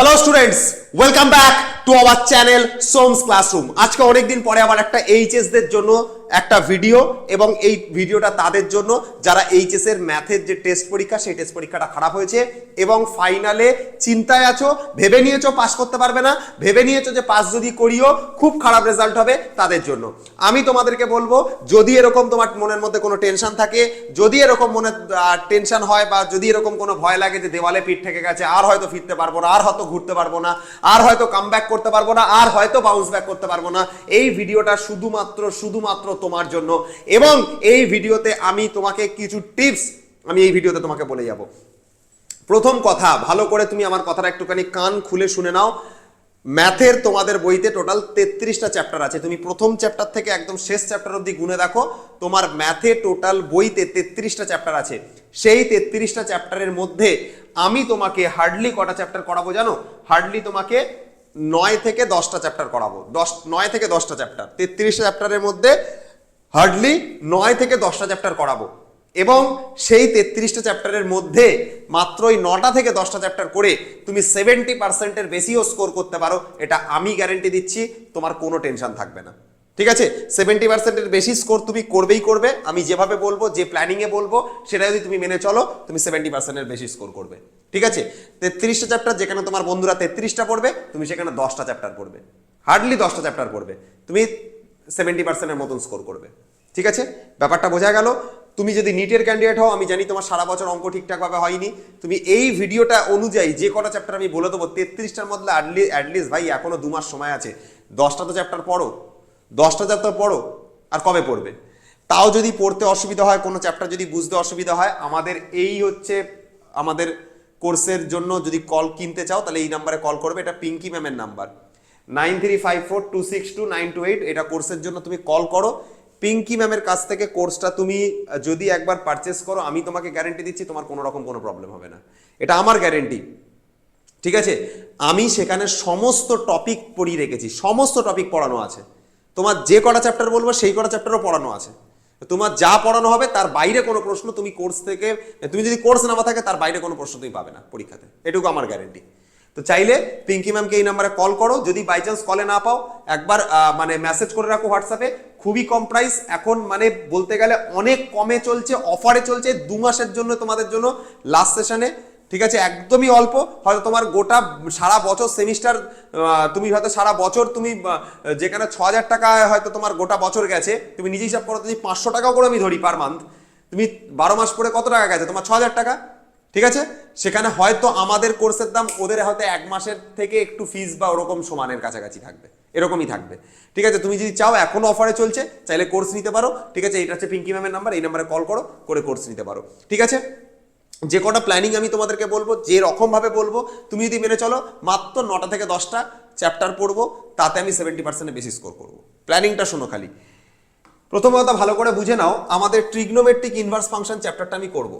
hello students. Welcome back to our channel Som's classroom আজকে অনেকদিন পরে আবার একটা এইচএস দের জন্য একটা ভিডিও এবং এই ভিডিওটা তাদের জন্য, যারা এইচএস এর ম্যাথের যে টেস্ট পরীক্ষা, সেই টেস্ট পরীক্ষাটা খারাপ হয়েছে এবং ফাইনালে চিন্তায় আছো, ভেবে নিয়েছো পাস করতে পারবে না, ভেবে নিয়েছো যে পাস যদি করিও, খুব খারাপ রেজাল্ট হবে তাদের জন্য। আমি তোমাদেরকে বলব, যদি এরকম তোমার মনের মধ্যে কোনো টেনশন থাকে, যদি এরকম মনে টেনশন হয় বা যদি এরকম কোনো ভয় লাগে যে দেওয়ালে পিঠ থেকে গেছে, আর হয়তো ফিরতে পারব না, আর হয়তো ঘুরতে পারব না আর হয়তো কাম করতে পারব না, আর হয়তো বাউন্স ব্যাক করতে পারব না। এই ভিডিওটা শুধুমাত্র শুধুমাত্র তোমার জন্য। এবং এই ভিডিওতে আমি তোমাকে কিছু টিপস আমি এই ভিডিওতে তোমাকে বলে যাব। প্রথম কথা, ভালো করে তুমি আমার কথাটা একটুখানি কান খুলে শুনে নাও। ম্যাথের তোমাদের বইতে টোটাল তেত্রিশটা চ্যাপ্টার আছে। তুমি প্রথম চ্যাপ্টার থেকে একদম শেষ চ্যাপ্টার অবধি গুনে দেখো, তোমার ম্যাথে টোটাল বইতে তেত্রিশটা চ্যাপ্টার আছে। সেই তেত্রিশটা চ্যাপ্টারের মধ্যে আমি তোমাকে হার্ডলি কটা চ্যাপ্টার করাবো জানো? হার্ডলি তোমাকে নয় থেকে দশটা চ্যাপ্টার করাবো। দশ, নয় থেকে দশটা চ্যাপ্টার তেত্রিশটা চ্যাপ্টারের মধ্যে হার্ডলি নয় থেকে দশটা চ্যাপ্টার করাবো। এবং সেই তেত্রিশটা চ্যাপ্টারের মধ্যে মাত্র ওই নটা থেকে দশটা চ্যাপ্টার করে তুমি সেভেন্টি পার্সেন্টের বেশিও স্কোর করতে পারো। এটা আমি গ্যারেন্টি দিচ্ছি, তোমার কোনো টেনশন থাকবে না। ঠিক আছে? সেভেন্টি পার্সেন্টের বেশি স্কোর তুমি করবেই করবে। আমি যেভাবে বলব, যে প্ল্যানিংয়ে বলব, সেটা যদি তুমি মেনে চলো, তুমি সেভেন্টি পার্সেন্টের বেশি স্কোর করবে। ঠিক আছে? তেত্রিশটা চ্যাপ্টার যেখানে তোমার বন্ধুরা তেত্রিশটা পড়বে, তুমি সেখানে দশটা চ্যাপ্টার পড়বে। হার্ডলি দশটা চ্যাপ্টার পড়বে। তুমি সেভেন্টি পার্সেন্টের মতন স্কোর করবে। ঠিক আছে? ব্যাপারটা বোঝা গেল? তুমি যদি নিটের ক্যান্ডিডেট হও, আমি জানি তোমার সারা বছর অঙ্ক ঠিকঠাকভাবে হয়নি। তুমি এই ভিডিওটা অনুযায়ী যে কটা চ্যাপ্টার আমি বলে দেবো, তেত্রিশটার মধ্যে অ্যাটলিস্ট ভাই, এখনও দু মাস সময় আছে। দশটা তো চ্যাপ্টার পড়ো। দশটা চ্যাপ্টার পড়ো, আর কবে পড়বে? তাও যদি পড়তে অসুবিধা হয়, কোনো চ্যাপ্টার যদি বুঝতে অসুবিধা হয়, আমাদের এই হচ্ছে, আমাদের কোর্সের জন্য যদি কল কিনতে চাও, তাহলে এই নাম্বারে কল করবে। এটা পিঙ্কি ম্যামের number nine three five four two six two nine two eight এটা কোর্সের জন্য তুমি কল করো। পিঙ্কি ম্যামের কাছ থেকে কোর্সটা তুমি যদি একবার পারচেস করো, আমি তোমাকে গ্যারেন্টি দিচ্ছি, তোমার কোনো রকম কোনো প্রবলেম হবে না। এটা আমার গ্যারেন্টি ঠিক আছে? আমি সেখানে সমস্ত টপিক পড়িয়ে রেখেছি, সমস্ত টপিক পড়ানো আছে। তোমার যে কটা চ্যাপ্টার বলব, সেই কটা চ্যাপ্টারও পড়ানো আছে। তোমার যা পড়ানো হবে, তার বাইরে কোনো প্রশ্ন তুমি কোর্স থেকে, তুমি যদি কোর্স নামা থাকে, তার বাইরে কোনো প্রশ্ন তুমি পাবে না পরীক্ষাতে। এটুকু আমার গ্যারেন্টি তো চাইলে পিঙ্কি ম্যামকে এই নাম্বারে কল করো। যদি বাই চান্স কলে না পাও, একবার মানে মেসেজ করে রাখো হোয়াটসঅ্যাপে খুবই কম প্রাইস এখন মানে বলতে গেলে অনেক কমে চলছে অফারে চলছে দু মাসের জন্য তোমাদের জন্য লাস্ট সেশনে ঠিক আছে? একদমই অল্প। হয়তো তোমার গোটা সারা বছর সেমিস্টার তুমি হয়তো সারা বছর তুমি যেখানে ছ হাজার টাকা হয়তো তোমার গোটা বছর গেছে, তুমি নিজে হিসাব করো যদি পাঁচশো টাকাও করে আমি ধরি পার মান্থ তুমি বারো মাস পরে কত টাকা গেছে? তোমার ছ হাজার টাকা? ঠিক আছে? সেখানে হয়তো আমাদের কোর্সের দাম ওদের হয়তো এক মাসের থেকে একটু ফিস বা ওরকম সমানের কাছাকাছি থাকবে। এরকমই থাকবে। ঠিক আছে? তুমি যদি চাও, এখনও অফারে চলছে, চাইলে কোর্স নিতে পারো। ঠিক আছে? এটা হচ্ছে পিঙ্কি ম্যামের নাম্বার এই নাম্বারে কল করো, করে কোর্স নিতে পারো। ঠিক আছে? যে কটা প্ল্যানিং আমি তোমাদেরকে বলব, যে রকমভাবে বলব, তুমি যদি মেনে চলো, মাত্র নটা থেকে দশটা চ্যাপ্টার পড়ব, তাতে আমি সেভেন্টি পার্সেন্টের বেশি স্কোর করব। প্ল্যানিংটা শোনো খালি। প্রথম কথা ভালো করে বুঝে নাও, আমাদের ট্রিগনোমেট্রিক ইনভার্স ফাংশন চ্যাপ্টারটা আমি করব।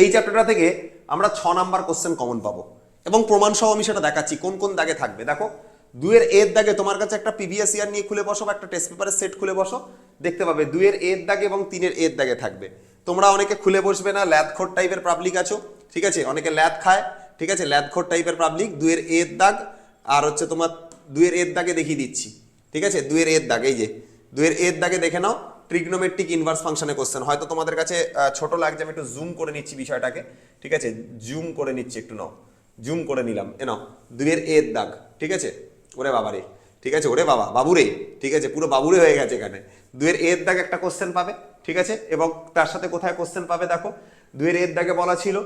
এই চ্যাপ্টারটা থেকে আমরা ছ নাম্বার কোশ্চেন কমন পাবো। এবং প্রমাণ সহ আমি সেটা দেখাচ্ছি, কোন কোন দাগে থাকবে। দেখো দুয়ের এর দাগে তোমার কাছে একটা পিভিএস ইয়ার নিয়ে খুলে বসো বা একটা টেস্ট পেপারের সেট খুলে বসো, দেখতে পাবে দুয়ের এর দাগে এবং তিনের এর দাগে থাকবে। তোমরা অনেকে খুলে বসবে না ল্যাথখোর টাইপের পাবলিক আছো, ঠিক আছে? অনেকে ল্যাথ খায়, ঠিক আছে? ল্যাথখোর টাইপের পাবলিক দুয়ের এর দাগ, আর হচ্ছে তোমার দুয়ের এর দাগে দেখিয়ে দিচ্ছি, ঠিক আছে? দুয়ের এর দাগ, এই যে দুয়ের এর দাগে দেখে নাও। ট্রিগনোমেট্রিক ইনভার্স ফাংশনে কোশ্চেন হয়তো তোমাদের কাছে ছোট লাগছে, আমি একটু জুম করে নিচ্ছি বিষয়টাকে। ঠিক আছে? জুম করে নিচ্ছি একটু নাও। জুম করে নিলাম। এ নাও দুয়ের এর দাগ। ঠিক আছে? ওরে বাবারে। ঠিক আছে? ওরে বাবা, বাবুরে। ঠিক আছে? পুরো বাবুরে হয়ে গেছে এখানে। দুয়ের এর দাগ একটা কোশ্চেন পাবে। ঠিক আছে? এবং তার সাথে কোথায় কোশ্চেন পাবে দেখো? দুয়ের এর দাগে বলা ছিল।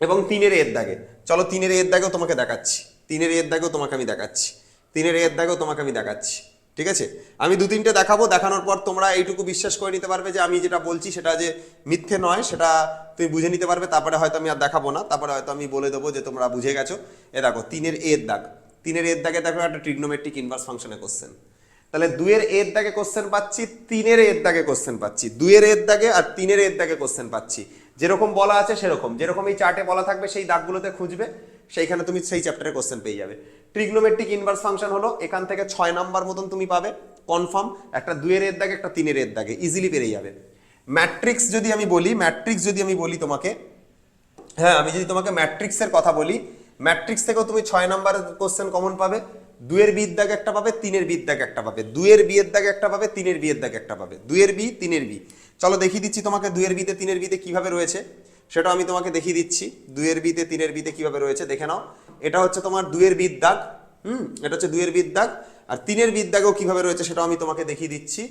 এবং তিনের এর দাগে। চলো, তিনের এর দাগেও তোমাকে দেখাচ্ছি। তিনের এর দাগেও তোমাকে আমি দেখাচ্ছি। তিনের এর দাগেও তোমাকে আমি দেখাচ্ছি। ঠিক আছে? আমি দু তিনটে দেখাবো, দেখানোর পর তোমরা এইটুকু বিশ্বাস করে নিতে পারবে যে আমি যেটা বলছি সেটা যে মিথ্যে নয়, সেটা তুমি বুঝে নিতে পারবে, তারপরে হয়তো আমি আর দেখাবো না, তারপরে হয়তো আমি বলে দেবো যে তোমরা বুঝে গেছো। এ দেখো, তিনের এর দাগ। তিনের এর দাগে দেখো একটা ট্রিগনোমেট্রিক ইনভার্স ফাংশনে কোশ্চেন তাহলে দুয়ের এর দাগে কোশ্চেন পাচ্ছি, তিনের এর দাগে কোশ্চেন পাচ্ছি। দুইয়ের এর দাগে আর তিনের এর দাগে কোশ্চেন পাচ্ছি। যেরকম বলা আছে সেরকম। যেরকম এই চার্টে বলা থাকবে সেই দাগগুলোতে খুঁজবে। সেইখানে তুমি সেই চ্যাপ্টারে কোশ্চেন পেয়ে যাবে। ট্রিগনোমেট্রিক ইনভার্স ফাংশন হলো, এখান থেকে ছয় নাম্বার মতন তুমি পাবে কনফার্ম একটা দুয়ের এর দাগে, একটা তিনের এর দাগে ইজিলি পেরে যাবে। ম্যাট্রিক্স যদি আমি বলি ম্যাট্রিক্স যদি আমি বলি তোমাকে হ্যাঁ আমি যদি তোমাকে ম্যাট্রিক্সের কথা বলি ম্যাট্রিক্স থেকেও তুমি ছয় নাম্বার কোশ্চেন কমন পাবে দুয়ের বিয়ের দাগে একটা পাবে, তিনের বিয়ের দাগে একটা পাবে দুয়ের বিয়ের দাগে একটা পাবে, তিনের বিয়ের দাগে একটা পাবে দুয়ের বি, তিনের বি। চলো দেখিয়ে দিচ্ছি তোমাকে দুয়ের বিতে, তিনের বিতে কীভাবে রয়েছে। সেটা আমি তোমাকে দেখিয়ে দিচ্ছি। দুয়ের বিতে, তিনের বিতে কীভাবে রয়েছে, দেখে নাও। এটা হচ্ছে তোমার দুয়ের বিদ দাগ, হুম? এটা হচ্ছে দুয়ের বিদ দাগ। আর তিনের বিদ দাগও কীভাবে রয়েছে সেটাও আমি তোমাকে দেখিয়ে দিচ্ছি।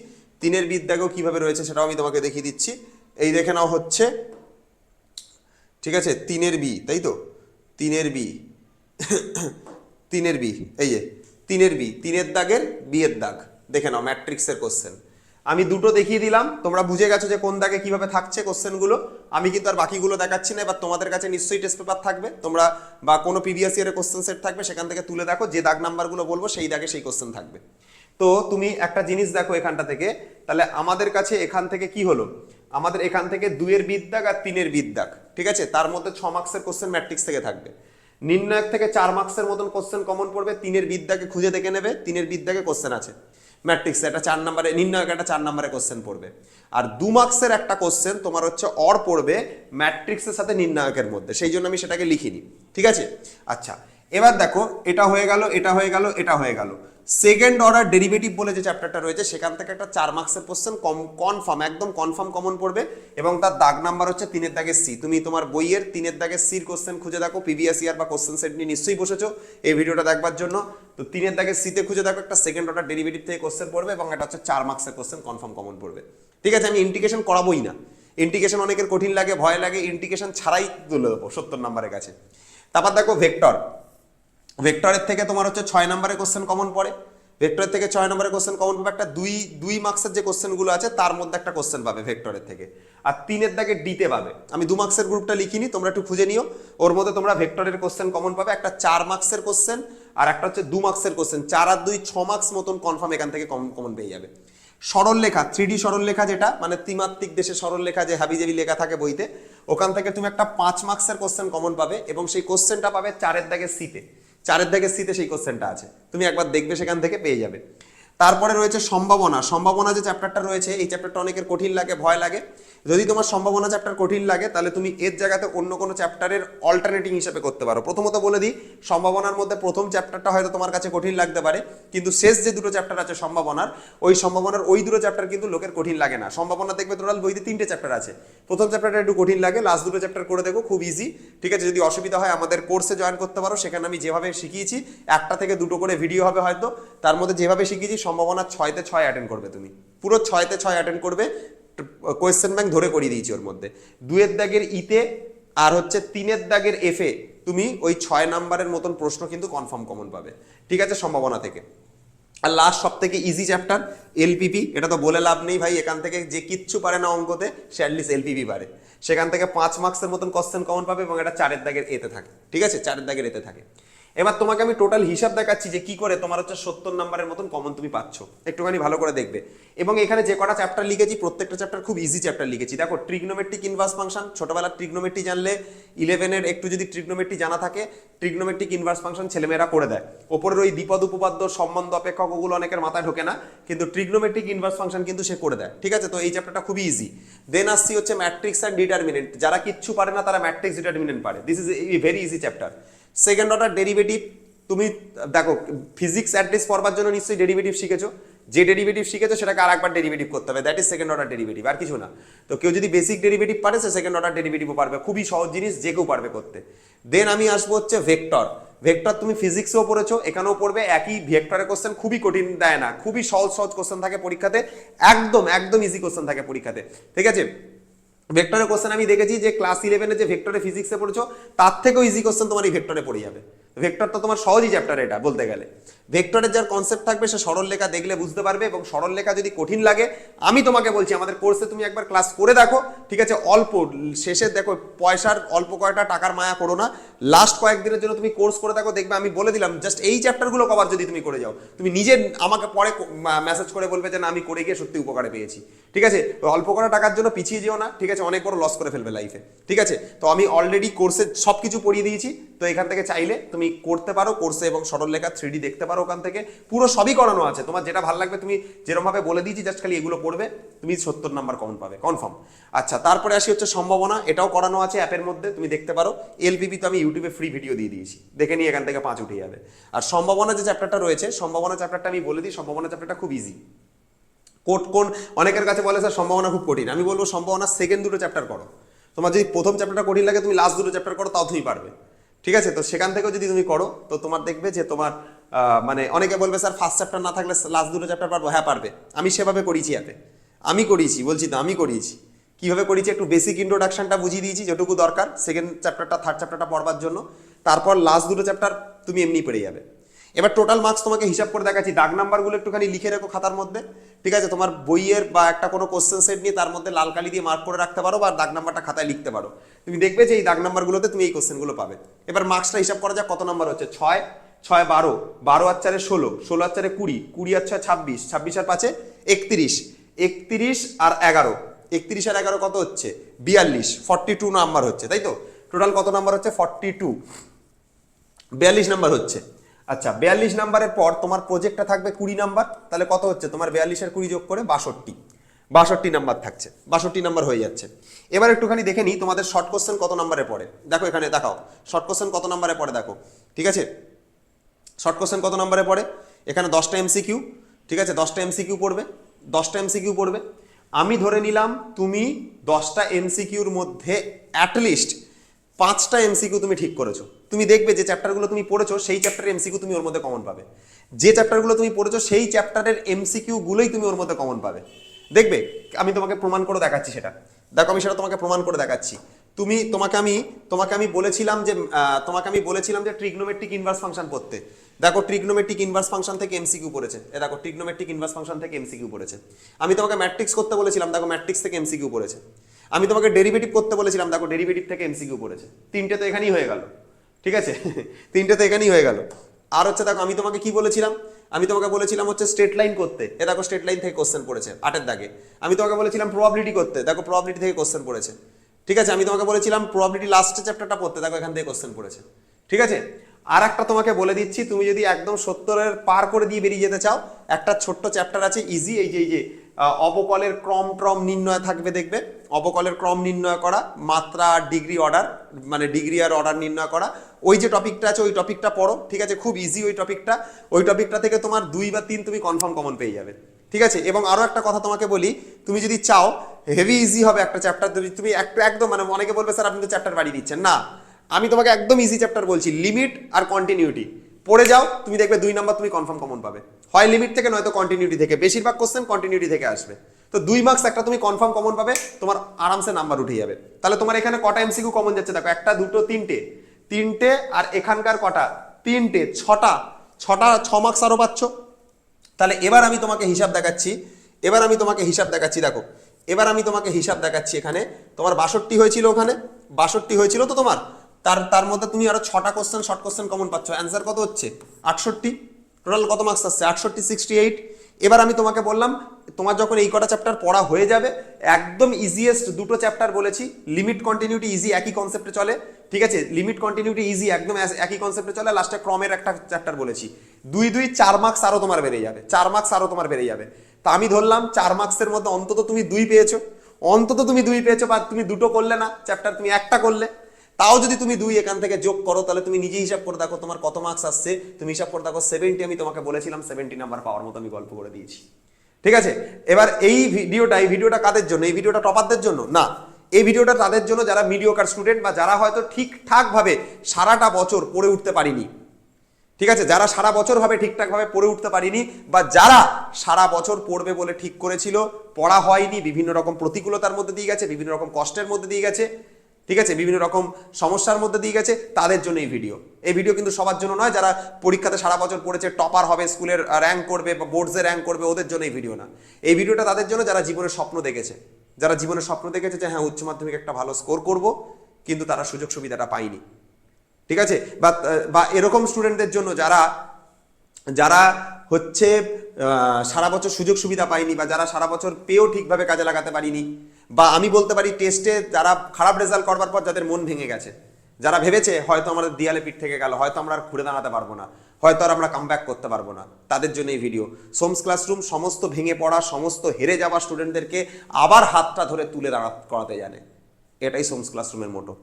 তিনের বিদ দাগেও কীভাবে রয়েছে সেটাও আমি তোমাকে দেখিয়ে দিচ্ছি। এই দেখে নাও হচ্ছে, ঠিক আছে, তিনের বি, তাই তো? তিনের বি তিনের বি, এই যে, তিনের বি, তিনের দাগের বিয়ের দাগ। দেখে নাও, ম্যাট্রিক্সের কোশ্চেন আমি দুটো দেখিয়ে দিলাম। তোমরা বুঝে গেছো যে কোন দাগে কীভাবে থাকছে কোশ্চেনগুলো। আমি কিন্তু আর বাকিগুলো দেখাচ্ছি না, এবার তোমাদের কাছে নিশ্চয়ই টেস্ট পেপার থাকবে। তোমরা বা কোনো প্রিভিয়াস ইয়ারের কোশ্চেন সেট থাকবে, সেখান থেকে তুলে দেখো, যে দাগ নাম্বারগুলো বলব, সেই দাগে সেই কোশ্চেন থাকবে। তো তুমি একটা জিনিস দেখো এখানটা থেকে, তাহলে আমাদের কাছে এখান থেকে কি হলো? আমাদের এখান থেকে দুইয়ের বিদ্যাগ আর তিনের বিদ্যাগ ঠিক আছে? তার মধ্যে ছ মার্কসের কোশ্চেন ম্যাট্রিক্স থেকে থাকবে। নির্ণায়ক থেকে চার মার্কসের মতন কোশ্চেন কমন পড়বে, তিনের বিদ্যাকে খুঁজে দেখে নেবে, তিনের বিদ্যাকে কোশ্চেন আছে। ম্যাট্রিক্স, এটা চার নম্বরে, নির্ণায়ক একটা চার নম্বরে কোশ্চেন পড়বে। আর দু মার্কসের একটা কোশ্চেন তোমার হচ্ছে অর পড়বে ম্যাট্রিক্সের সাথে নির্ণায়কের মধ্যে, সেই জন্য আমি সেটাকে লিখিনি। ঠিক আছে? আচ্ছা এবার দেখো, এটা হয়ে গেল, এটা হয়ে গেল, এটা হয়ে গেল। সেকেন্ড অর্ডার ডেরিভেটিভ বলে যে চ্যাপ্টারটা রয়েছে, সেখান থেকে একটা চার মার্কসের কোশ্চেন কম কনফার্ম একদম কনফার্ম কমন পড়বে এবং তার দাগ নাম্বার হচ্ছে তিনের দাগের সি তুমি তোমার বইয়ের তিনের দাগের সির কোশ্চেন খুঁজে দেখো প্রিভিয়াস ইয়ার বা কোশ্চেন সেট নিয়ে নিশ্চয়ই বসেছো এই ভিডিওটা দেখবার জন্য। তো তিনের দাগের সিতে খুঁজে দেখো, একটা সেকেন্ড অর্ডার ডেরিভেটিভ থেকে কোশ্চেন পড়বে এবং এটা হচ্ছে চার মার্কসের কোশ্চেন কনফার্ম কমন পড়বে। ঠিক আছে, আমি ইন্টিগ্রেশন করাবোই না। ইন্টিগ্রেশন অনেকের কঠিন লাগে, ভয় লাগে ইন্টিগ্রেশন ছাড়াই তুলে দেবো সত্তর নাম্বারের কাছে। তারপর দেখো ভেক্টর ভেক্টরের থেকে তোমার হচ্ছে ছয় নম্বরের কোশ্চেন কমন পড়ে। ভেক্টরের থেকে ছয় নম্বরের কোশ্চেন কমন পাবে একটা দুই দুই মার্কসের যে কোশ্চেনগুলো আছে, তার মধ্যে একটা কোশ্চেন পাবে ভেক্টরের থেকে। আর তিনের দাগে ডিতে পাবে। আমি দু মার্কসের গ্রুপটা লিখিনি, তোমরা একটু খুঁজে নিও। ওর মধ্যে তোমরা ভেক্টরের কোশ্চেন কমন পাবে, একটা চার মার্কসের কোশ্চেন আর একটা হচ্ছে দু মার্কসের কোশ্চেন চার আর দুই, ছ মার্কস মতন কনফার্ম এখান থেকে কমন কমন পেয়ে যাবে। সরল লেখা থ্রি সরল লেখা যেটা মানে ত্রিমাত্রিক দেশে সরল লেখা যে হাবিজাবি লেখা থাকে বইতে, ওখান থেকে তুমি একটা পাঁচ মার্কসের কোশ্চেন কমন পাবে, এবং সেই কোশ্চেনটা পাবে চারের দাগে সিতে চারের দিকে সিতে সেই কোশ্চেনটা আছে। তুমি একবার দেখবে সেখান থেকে পেয়ে যাবে। তারপরে রয়েছে সম্ভাবনা। সম্ভাবনা যে চ্যাপ্টারটা রয়েছে, এই চ্যাপ্টারটা অনেকের কঠিন লাগে, ভয় লাগে। যদি তোমার সম্ভাবনা চ্যাপ্টার কঠিন লাগে, তাহলে তুমি এর জায়গাতে অন্য কোনো চ্যাপ্টারের অল্টারনেটিং হিসেবে করতে পারো। প্রথমত বলে দিই, সম্ভাবনার মধ্যে প্রথম চ্যাপ্টারটা হয়তো তোমার কাছে কঠিন লাগতে পারে, কিন্তু শেষ যে দুটো চ্যাপ্টার আছে সম্ভাবনার, ওই সম্ভাবনার ওই দুটো চ্যাপ্টার কিন্তু লোকের কঠিন লাগে না। সম্ভাবনা দেখবে টোটাল বইতে তিনটে চ্যাপ্টার আছে। প্রথম চ্যাপ্টারটা একটু কঠিন লাগে লাস্ট দুটো চ্যাপ্টার করে দেখো, খুব ইজি ঠিক আছে, যদি অসুবিধা হয়, আমাদের কোর্সে জয়েন করতে পারো, সেখানে আমি যেভাবে শিখিয়েছি, একটা থেকে দুটো করে ভিডিও হবে হয়তো। তার মধ্যে যেভাবে শিখিয়েছি, সম্ভাবনা ছয়তে ছয় অ্যাটেন্ড করবে তুমি। পুরো ছয়তে ছয় অ্যাটেন্ড করবে কোয়েশ্চেন ব্যাংক ধরে করিয়ে দিয়েছি ওর মধ্যে। দুয়ের দাগের ইতে আর হচ্ছে তিনের দাগের এফে তুমি ওই ছয় নাম্বারের মতন প্রশ্ন কিন্তু কনফার্ম কমন পাবে। ঠিক আছে? সম্ভাবনা থেকে। আর লাস্ট সব থেকে ইজি চ্যাপ্টার এলপিপি এটা তো বলে লাভ নেই ভাই, এখান থেকে যে কিচ্ছু পারে না অঙ্কতে, সে অ্যাটলিস্ট এলপিপি পারে। সেখান থেকে পাঁচ মার্কসের মতন কোশ্চেন কমন পাবে এবং এটা চারের দাগের এতে থাকে। ঠিক আছে? চারের দাগের এতে থাকে। এবার তোমাকে আমি টোটাল হিসাব দেখাচ্ছি যে কি করে তোমার হচ্ছে সত্তর নাম্বারের মতন কমন তুমি পাচ্ছ। একটুখানি ভালো করে দেখবে। এবং এখানে যে কটা চ্যাপ্টার লিখেছি, প্রত্যেকটা চ্যাপ্টার খুব ইজি চ্যাপ্টার লিখেছি। দেখো ট্রিগনোমেট্রিক ইনভার্স ফাংশন ছোটবেলার ট্রিগনোমেট্রি জানলে ইলেভেনের একটু যদি ট্রিগনোমেট্রি জানা থাকে ট্রিগনোমেট্রিক ইনভার্স ফাংশন ছেলেমেয়েরা করে দেয়। ওপরের ওই বিপদ, উপপাদ্য, সম্বন্ধ, অপেক্ষক, ওগুলো অনেকের মাথায় ঢোকে না, কিন্তু ট্রিগনোমেট্রিক ইনভার্স ফাংশন কিন্তু সে করে দেয়। ঠিক আছে? তো এই চ্যাপ্টারটা খুবই ইজি দেন আসছি হচ্ছে ম্যাট্রিক্স অ্যান্ড ডিটারমিনেন্ট যারা কিচ্ছু পারে না, তারা ম্যাট্রিক্স ডিটারমিনেন্ট পারে। This is very easy chapter second order derivative তুমি, দেখো ফিজিক্স অ্যাড্রেস পড়বার জন্য নিশ্চয়ই ডেরিভেটিভ শিখেছো। যে ডেরিভেটিভ শিখেছো, সেটাকে আর একবার ডেরিভেটিভ করতে হবে। That is second order derivative আর কিছু না। তো কেউ যদি বেসিক ডেরিভেটিভ পারে, সে সেকেন্ড অর্ডার ডেরিভেটিভও পারবে। খুবই সহজ জিনিস, যে কেউ পারবে করতে। দেন আমি আসব হচ্ছে ভেক্টর ভেক্টর তুমি ফিজিক্সেও পড়েছো, এখানেও পড়বে, একই ভেক্টরের কোশ্চেন খুবই কঠিন, দেয় না। খুবই সহজ সহজ কোশ্চেন থাকে পরীক্ষাতে। একদম একদম ইজি কোশ্চেন থাকে পরীক্ষাতে। ঠিক আছে? ভেক্টরের কোশ্চেন আমি দেখেছি যে ক্লাস ইলেভেনে যে ভেক্টরে ফিজিক্সে পড়েছো, তার থেকেও ইজি কোশ্চেন তোমার এই ভেক্টরে পড়ে যাবে। ভেক্টরটা তোমার সহজই চ্যাপ্টার এটা বলতে গেলে। ভেক্টরের যার কনসেপ্ট থাকবে, সে সরল লেখা দেখলে বুঝতে পারবে এবং সরল লেখা যদি কঠিন লাগে, আমি তোমাকে বলছি, আমাদের কোর্সে তুমি একবার ক্লাস করে দেখো, ঠিক আছে? অল্প, শেষে দেখো, পয়সার অল্প কয়টা টাকার মায়া করো না। লাস্ট কয়েকদিনের জন্য তুমি কোর্স করে দেখো, দেখবে আমি বলে দিলাম জাস্ট এই চ্যাপ্টারগুলো কভার যদি তুমি করে যাও। তুমি নিজে আমাকে পরে মেসেজ করে বলবে যে, না, আমি করে গিয়ে সত্যি উপকারে পেয়েছি। ঠিক আছে? অল্প কটা টাকার জন্য পিছিয়ে যেও না, ঠিক আছে? অনেক বড় লস করে ফেলবে লাইফে ঠিক আছে? তো আমি অলরেডি কোর্সে সব কিছু পড়িয়ে দিয়েছি, তো এখান থেকে চাইলে তুমি করতে পারো কোর্সে এবং সরল লেখা থ্রি দেখতে পারো। ওখান থেকে। পুরো সবই করানো আছে। তোমার যেটা ভালো লাগবে তুমি যেরকমভাবে বলে দিয়েছি জাস্ট খালি এগুলো পড়বে, তুমি সত্তর নাম্বার কমন পাবে। কনফার্ম আচ্ছা তারপরে আসি হচ্ছে সম্ভাবনা। এটাও করানো আছে অ্যাপের মধ্যে, তুমি দেখতে পারো। এলপিপি তো আমি ইউটিউবে ফ্রি ভিডিও দিয়ে দিয়েছি। দেখে নিয়ে এখান থেকে পাঁচ উঠে যাবে। আর সম্ভাবনা যে চ্যাপ্টারটা রয়েছে, সম্ভাবনা চ্যাপ্টারটা আমি বলে দিই, সম্ভাবনা চ্যাপ্টারটা খুব ইজি কোট কোন, অনেকের কাছে বলে, স্যার, সম্ভাবনা খুব কঠিন। আমি বলব, সম্ভাবনা সেকেন্ড দুটো চ্যাপ্টার করো। তোমার যদি প্রথম চ্যাপ্টারটা কঠিন লাগে, তুমি লাস্ট দুটো চ্যাপ্টার করো, তাও তুমি পারবে। ঠিক আছে? তো সেখান থেকেও যদি তুমি করো, তো তোমার দেখবে যে তোমার মানে অনেকে বলবে, স্যার ফার্স্ট চ্যাপ্টার না থাকলে লাস্ট দুটো চ্যাপ্টার পারব? হ্যাঁ পারবে। আমি সেভাবে করিয়েছি এতে আমি করিয়েছি, বলছি তো, আমি করিয়েছি। কীভাবে করিয়েছি? একটু বেসিক ইন্ট্রোডাকশনটা বুঝিয়ে দিয়েছি, যেটুকু দরকার। সেকেন্ড চ্যাপ্টারটা থার্ড চ্যাপ্টারটা পড়বার জন্য। তারপর লাস্ট দুটো চ্যাপ্টার তুমি এমনি পেরে যাবে। এবার টোটাল মার্কস তোমাকে হিসাব করে দেখাচ্ছি। দাগ নাম্বারগুলো একটুখানি লিখে রেখো খাতার মধ্যে। ঠিক আছে? তোমার বইয়ের বা একটা কোনো কোশ্চেন সেট নিয়ে তার মধ্যে লাল কালি দিয়ে মার্ক করে রাখতে পারো বা দাগ নাম্বারটা খাতায় লিখতে পারো। তুমি দেখবে যে এই দাগ নাম্বারগুলোতে তুমি এই কোশ্চেনগুলো পাবে। এবার মার্কসটা হিসাব করা যাক, কত নাম্বার হচ্ছে? ছয় ছয় বারো বারো আর চারে ষোলো ষোলো আর চারে কুড়ি কুড়ি আর ছয় ছাব্বিশ ছাব্বিশ আর পাঁচে একত্রিশ একত্রিশ আর এগারো। একত্রিশ আর এগারো কত হচ্ছে? বিয়াল্লিশ ফর্টি টু নাম্বার হচ্ছে, তাই তো? টোটাল কত নাম্বার হচ্ছে? ফর্টি টু বিয়াল্লিশ নাম্বার হচ্ছে। আচ্ছা বিয়াল্লিশ নাম্বারের পর তোমার প্রজেক্টটা থাকবে কুড়ি নাম্বার, তাহলে কত হচ্ছে? তোমার বিয়াল্লিশের কুড়ি যোগ করে বাষট্টি। বাষট্টি নাম্বার থাকছে, বাষট্টি নাম্বার হয়ে যাচ্ছে। এবার একটুখানি দেখে নিই তোমাদের শর্ট কোশ্চেন কত নাম্বারে পড়ে। দেখো এখানে, দেখাও। শর্ট কোশ্চেন কত নাম্বারে পড়ে দেখো। ঠিক আছে? শর্ট কোশ্চেন কত নাম্বারে পড়ে? এখানে দশটা এমসিকিউ ঠিক আছে? দশটা এমসিকিউ পড়বে, দশটা এমসিকিউ পড়বে। আমি ধরে নিলাম তুমি দশটা এমসিকিউর মধ্যে অ্যাটলিস্ট পাঁচটা এমসিকিউ তুমি ঠিক করেছ। তুমি দেখবে যে চ্যাপ্টারগুলো তুমি পড়েছো, সেই চ্যাপ্টারের এমসিকিউ তুমি ওর মধ্যে কমন পাবে। যে চ্যাপ্টারগুলো তুমি পড়েছো, সেই চ্যাপ্টারের এমসিকিউ গুলোই তুমি ওর মধ্যে কমন পাবে। দেখবে, আমি তোমাকে প্রমাণ করে দেখাচ্ছি সেটা। দেখো, আমি সেটা তোমাকে প্রমাণ করে দেখাচ্ছি। তুমি, তোমাকে আমি তোমাকে আমি বলেছিলাম যে তোমাকে আমি বলেছিলাম যে ট্রিগনোমেট্রিক ইনভার্স ফাংশন পড়তে। দেখো ট্রিগনোমেট্রিক ইনভার্স ফাংশন থেকে এমসিকিউ পড়েছে। এ দেখো ট্রিগনোমেট্রিক ইনভার্স ফাংশন থেকে এমসিকিউ পড়েছে। আমি তোমাকে ম্যাট্রিক্স করতে বলেছিলাম, দেখো ম্যাট্রিক্স থেকে এমসিকিউ পড়েছে। আমি তোমাকে ডেরিভেটিভ করতে বলেছিলাম, দেখো ডেরিভেটিভ থেকে এমসিকিউ পড়েছে। তিনটে তো এখানেই হয়ে গেল। ঠিক আছে? তিনটে তো এখানেই হয়ে গেল। আর হচ্ছে দেখো আমি তোমাকে কি বলেছিলাম? আমি তোমাকে বলেছিলাম হচ্ছে স্ট্রেট লাইন করতে। এ দেখো স্ট্রেট লাইন থেকে কোশ্চেন পড়েছে আটের দাগে। আমি তোমাকে বলেছিলাম প্রবাবিলিটি করতে। দেখো প্রবাবিলিটি থেকে কোশ্চেন পড়েছে। ঠিক আছে? আমি তোমাকে বলেছিলাম প্রবাবিলিটি লাস্ট চ্যাপ্টারটা পড়তে। দেখো এখান থেকে কোশ্চেন পড়েছে। ঠিক আছে? আর একটা তোমাকে বলে দিচ্ছি তুমি যদি একদম সত্তরের পার করে দিয়ে বেরিয়ে যেতে চাও একটা ছোট্ট চ্যাপ্টার আছে ইজি এই যে এই যে আহ, অবকলের ক্রম ট্রম নির্ণয় থাকবে দেখবে। অবকলের ক্রম নির্ণয় করা, মাত্রা ডিগ্রি অর্ডার মানে ডিগ্রি আর অর্ডার নির্ণয় করা। ওই যে টপিকটা আছে, ওই টপিকটা পড়ো, ঠিক আছে? খুব ইজি ওই টপিকটা ওই টপিকটা থেকে তোমার দুই বা তিন তুমি কনফার্ম কমন পেয়ে যাবে, ঠিক আছে? এবং আরও একটা কথা তোমাকে বলি, তুমি যদি চাও হেভি ইজি হবে একটা চ্যাপ্টার তুমি একটু একদম মানে অনেকে বলবে, স্যার, আপনি তো চ্যাপ্টার বাড়িয়ে দিচ্ছেন। না, আমি তোমাকে একদম ইজি চ্যাপ্টার বলছি লিমিট আর কন্টিনিউটি পড়ে যাও, তুমি দেখবে দুই নাম্বার তুমি কনফার্ম কমন পাবে। হয় লিমিট থেকে, নয়তো কন্টিনিউটি থেকে। বেশিরভাগ কোশ্চেন কন্টিনিউটি থেকে আসবে। তো দুই মার্কস একটা তুমি কনফার্ম কমন পাবে, তোমার আরামসে নাম্বার উঠে যাবে। তাহলে তোমার এখানে কটা এমসিকিউ কমন যাচ্ছে? দেখো, একটা, দুটো, তিনটে। তিনটে আর এখানকার কটা? তিনটে, ছটা। ছটা, ছ মার্কস আরও পাচ্ছ। তাহলে এবার আমি তোমাকে হিসাব দেখাচ্ছি। এবার আমি তোমাকে হিসাব দেখাচ্ছি, দেখো। এবার আমি তোমাকে হিসাব দেখাচ্ছি এখানে। তোমার বাষট্টি হয়েছিল ওখানে। বাষট্টি হয়েছিল তো তোমার? তার তার মধ্যে তুমি আরও ছটা কোশ্চেন শর্ট কোশ্চেন কমন পাচ্ছ। অ্যান্সার কত হচ্ছে? আটষট্টি। টোটাল কত মার্কস আসছে? আটষট্টি সিক্সটি এইট এবার আমি তোমাকে বললাম, তোমার যখন এই কটা চ্যাপ্টার পড়া হয়ে যাবে, একদম ইজিয়েস্ট দুটো চ্যাপ্টার বলেছি লিমিট কন্টিনিউটি ইজি একই কনসেপ্টে চলে, ঠিক আছে? লিমিট কন্টিনিউটি ইজি একদম একই কনসেপ্টে চলে লাস্টে ক্রমের একটা চ্যাপ্টার বলেছি। দুই দুই, চার মার্কস আরও তোমার বেড়ে যাবে, চার মার্কস আরও তোমার বেড়ে যাবে। তা আমি ধরলাম, চার মার্কসের মধ্যে অন্তত তুমি দুই পেয়েছ। অন্তত তুমি দুই পেয়েছ বা তুমি দুটো করলে না চ্যাপ্টার তুমি একটা করলে। তাও যদি তুমি দুই এখান থেকে যোগ করো, তাহলে তুমি নিজে হিসাব করে দেখো তোমার কত মার্কস আসছে। তুমি হিসাব করে দেখো সেভেন্টি আমি তোমাকে বলেছিলাম সেভেন্টি নাম্বার পাওয়ার মতো আমি গল্প করে দিয়েছি। ঠিক আছে? এবার এই ভিডিওটা এই ভিডিওটা কাদের জন্য? এই ভিডিওটা টপারদের জন্য? না, এই ভিডিওটা তাদের জন্য যারা মিডিওকার স্টুডেন্ট বা যারা হয়তো ঠিকঠাক ভাবে সারাটা বছর পড়ে উঠতে পারিনি। ঠিক আছে? যারা সারা বছর ভাবে ঠিকঠাক ভাবে পড়ে উঠতে পারিনি বা যারা সারা বছর পড়বে বলে ঠিক করেছিল, পড়া হয়নি, বিভিন্ন রকম প্রতিকূলতার মধ্যে দিয়ে গেছে, বিভিন্ন রকম কষ্টের মধ্যে দিয়ে গেছে ঠিক আছে? বিভিন্ন রকম সমস্যার মধ্যে দিয়ে গেছে, তাদের জন্য এই ভিডিও এই ভিডিও কিন্তু সবার জন্য নয়, যারা পরীক্ষাতে সারা বছর পড়েছে টপার হবে, স্কুলের র্যাঙ্ক করবে বা বোর্ডসে র্যাঙ্ক করবে, ওদের জন্য এই ভিডিও না। এই ভিডিওটা তাদের জন্য যারা জীবনের স্বপ্ন দেখেছে। যারা জীবনের স্বপ্ন দেখেছে যে হ্যাঁ উচ্চ মাধ্যমিক একটা ভালো স্কোর করব, কিন্তু তারা সুযোগ সুবিধাটা পায়নি। ঠিক আছে? বা বা এরকম স্টুডেন্টদের জন্য যারা যারা হচ্ছে সারা বছর সুযোগ সুবিধা পায়নি বা যারা সারা বছর পেয়েও ঠিকভাবে কাজে লাগাতে পারিনি বা আমি বলতে পারি টেস্টে যারা খারাপ রেজাল্ট করবার পর যাদের মন ভেঙে গেছে। যারা ভেবেছে, হয়তো আমাদের দিয়ালে পিঠ থেকে গেল, হয়তো আমরা আর ঘুরে দাঁড়াতে পারব না, হয়তো আর আমরা কাম করতে পারব না। তাদের জন্য এই ভিডিও সোমস ক্লাসরুম সমস্ত ভেঙে পড়া, সমস্ত হেরে যাওয়া স্টুডেন্টদেরকে আবার হাতটা ধরে তুলে দাঁড়া করাতে জানে। এটাই সোমস ক্লাসরুমের মোটো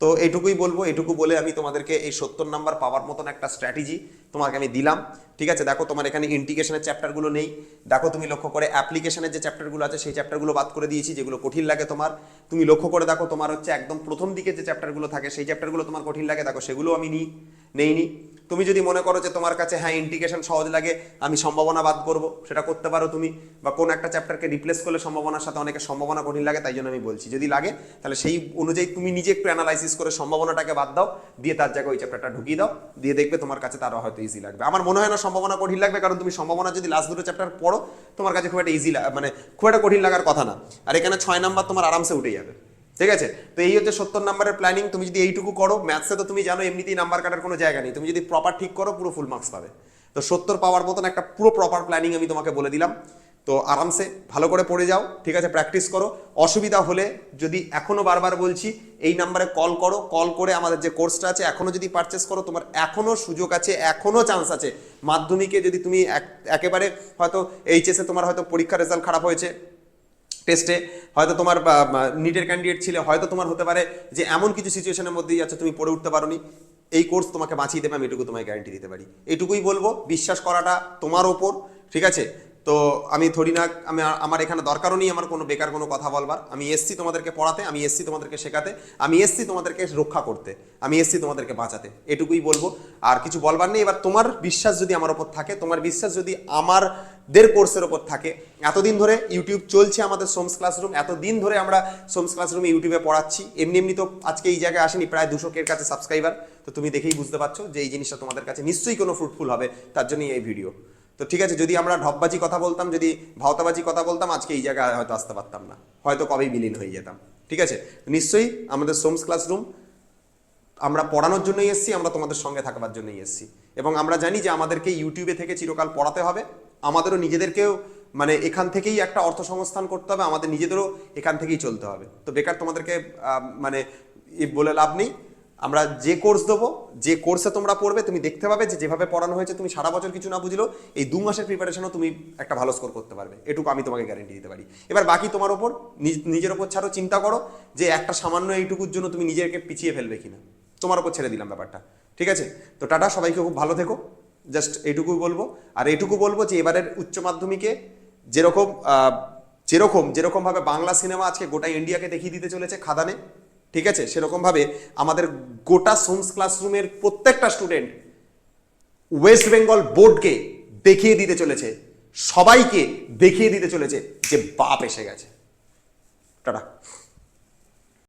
তো এইটুকুই বলব, এটুকু বলে আমি তোমাদেরকে এই সত্তর নাম্বার পাওয়ার মতন একটা স্ট্র্যাটেজি তোমাকে আমি দিলাম। ঠিক আছে? দেখো তোমার এখানে ইন্টিগ্রেশনের চ্যাপ্টারগুলো নেই। দেখো তুমি লক্ষ্য করে অ্যাপ্লিকেশনের যে চ্যাপ্টারগুলো আছে, সেই চ্যাপ্টারগুলো বাদ করে দিয়েছি, যেগুলো কঠিন লাগে তোমার। তুমি লক্ষ্য করে দেখো তোমার হচ্ছে একদম প্রথম দিকে যে চ্যাপ্টারগুলো থাকে, সেই চ্যাপ্টারগুলো তোমার কঠিন লাগে। দেখো, সেগুলো আমি নিই নেই নেইনি। তুমি যদি মনে করো যে তোমার কাছে হ্যাঁ ইন্টিগ্রেশন সহজ লাগে, আমি সম্ভাবনা বাদ করব, সেটা করতে পারো তুমি। বা কোন একটা চ্যাপ্টারকে রিপ্লেস করলে সম্ভাবনার সাথে অনেকের সম্ভাবনা কঠিন লাগে, তাই জন্য আমি বলছি। যদি লাগে, তাহলে সেই অনুযায়ী তুমি নিজে একটু অ্যানালাইসিস করে সম্ভাবনাটাকে বাদ দাও, দিয়ে তার জায়গায় ওই চ্যাপ্টারটা ঢুকিয়ে দাও, দিয়ে দেখবে তোমার কাছে তারও হয়তো ইজি লাগবে। আমার মনে হয় না সম্ভাবনা কঠিন লাগবে, কারণ তুমি সম্ভাবনা যদি লাস্ট দুটো চ্যাপ্টার পড়ো, তোমার কাছে খুব একটা ইজি মানে খুব একটা কঠিন লাগার কথা না। আর এখানে ছয় নাম্বার তোমার আরামসে উঠে যাবে। ঠিক আছে? তো এই হচ্ছে সত্তর নাম্বারের প্ল্যানিং তুমি যদি এইটুকু করো ম্যাথসে তো তুমি জানো এমনিতেই নাম্বার কাটার কোনো জায়গা নেই। তুমি যদি প্রপার ঠিক করো, পুরো ফুল মার্কস পাবে। তো সত্তর পাওয়ার মতন একটা পুরো প্রপার প্ল্যানিং আমি তোমাকে বলে দিলাম। তো আরামসে ভালো করে পড়ে যাও, ঠিক আছে প্র্যাকটিস করো। অসুবিধা হলে যদি এখনও বারবার বলছি, এই নাম্বারে কল করো কল করে আমাদের যে কোর্সটা আছে, এখনও যদি পারচেস করো, তোমার এখনও সুযোগ আছে, এখনও চান্স আছে। মাধ্যমিকে যদি তুমি এক- একেবারে হয়তো এইচএসে তোমার হয়তো পরীক্ষার রেজাল্ট খারাপ হয়েছে টেস্টে হয়তো তোমার নিটের ক্যান্ডিডেট ছিলে, হয়তো তোমার হতে পারে যে এমন কিছু সিচুয়েশনের মধ্যেই যাচ্ছে, তুমি পড়ে উঠতে পারোনি। এই কোর্স তোমাকে বাঁচিয়ে দেবে, আমি এটুকু তোমায় গ্যারান্টি দিতে পারি। এটুকুই বলব, বিশ্বাস করাটা তোমার ওপর, ঠিক আছে? তো আমি ধরি না, আমি আমার এখানে দরকারও নেই আমার কোনো বেকার কোনো কথা বলবার। আমি এসছি তোমাদেরকে পড়াতে, আমি এসছি তোমাদেরকে শেখাতে, আমি এসছি তোমাদেরকে রক্ষা করতে, আমি এসছি তোমাদেরকে বাঁচাতে, এটুকুই বলব। আর কিছু বলবার নেই, এবার তোমার বিশ্বাস যদি আমার ওপর থাকে, তোমার বিশ্বাস যদি আমারদের কোর্সের ওপর থাকে, এতদিন ধরে ইউটিউব চলছে আমাদের সোমস ক্লাসরুম এতদিন ধরে আমরা সোমস ক্লাসরুমে ইউটিউবে পড়াচ্ছি, এমনি এমনি তো আজকে এই জায়গায় আসেনি, প্রায় দুশো কের কাছে সাবস্ক্রাইবার তো তুমি দেখেই বুঝতে পারছ যে এই জিনিসটা তোমাদের কাছে নিশ্চয়ই কোনো ফ্রুটফুল হবে, তার জন্যই এই ভিডিও তো ঠিক আছে, যদি আমরা ঢপবাজি কথা বলতাম, যদি ভাওতাবাজি কথা বলতাম, আজকে এই জায়গায় হয়তো আসতে পারতাম না। হয়তো কবেই বিলীন হয়ে যেতাম। ঠিক আছে? নিশ্চয়ই আমাদের সোমস ক্লাসরুম, আমরা পড়ানোর জন্যই এসেছি, আমরা তোমাদের সঙ্গে থাকবার জন্যই এসেছি। এবং আমরা জানি যে আমাদেরকে ইউটিউবে থেকে চিরকাল পড়াতে হবে। আমাদেরও নিজেদেরকেও মানে এখান থেকেই একটা অর্থ সংস্থান করতে হবে, আমাদের নিজেদেরও এখান থেকেই চলতে হবে। তো বেকার তোমাদেরকে মানে বলে লাভ নেই। আমরা যে কোর্স দেবো, যে কোর্সে তোমরা পড়বে, তুমি দেখতে পাবে যে যেভাবে পড়ানো হয়েছে, তুমি সারা বছর কিছু না বুঝলেও এই দু মাসের প্রিপারেশনও তুমি একটা ভালো স্কোর করতে পারবে। এটুকু আমি তোমাকে গ্যারেন্টি দিতে পারি। এবার বাকি তোমার ওপর, নিজ- নিজের ওপর ছাড়ো, চিন্তা করো যে একটা সামান্য এইটুকুর জন্য তুমি নিজেকে পিছিয়ে ফেলবে কিনা। তোমার ওপর ছেড়ে দিলাম ব্যাপারটা। ঠিক আছে? তো টাটা, সবাইকে খুব ভালো থেকো। জাস্ট এইটুকুই বলব। আর এইটুকু বলব যে এবারের উচ্চ মাধ্যমিকে যেরকম যেরকম, যেরকমভাবে বাংলা সিনেমা আজকে গোটা ইন্ডিয়াকে দেখিয়ে দিতে চলেছে খাদানে ঠিক আছে? সেরকমভাবে আমাদের গোটা সোমস ক্লাসরুমের প্রত্যেকটা স্টুডেন্ট ওয়েস্ট বেঙ্গল বোর্ডকে দেখিয়ে দিতে চলেছে। সবাইকে দেখিয়ে দিতে চলেছে যে বাপ এসে গেছে। টাটা।